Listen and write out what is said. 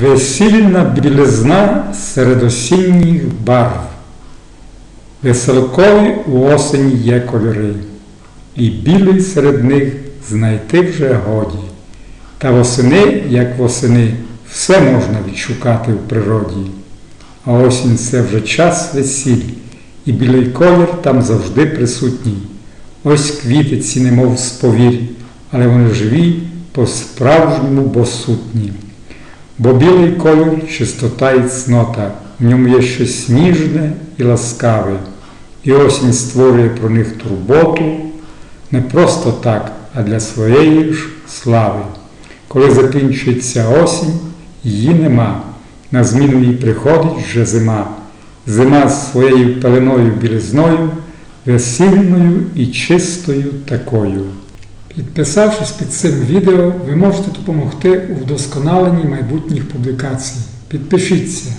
Весільна білизна серед осінніх барв. Веселкові у осені є кольори, і білий серед них знайти вже годі. Та восени, як восени, все можна відшукати в природі. А осінь це вже час весіль, і білий колір там завжди присутній. Ось квіти ці немов сповірь, але вони живі, по-справжньому босутні. Бо білий колір чистота і цнота, в ньому є щось ніжне і ласкаве, і осінь створює про них турботу не просто так, а для своєї ж слави. Коли закінчується осінь, її нема, на зміну їй приходить вже зима. Зима з своєю пеленою білизною, весільною і чистою такою. Підписавшись під цим відео, ви можете допомогти у вдосконаленні майбутніх публікацій. Підпишіться.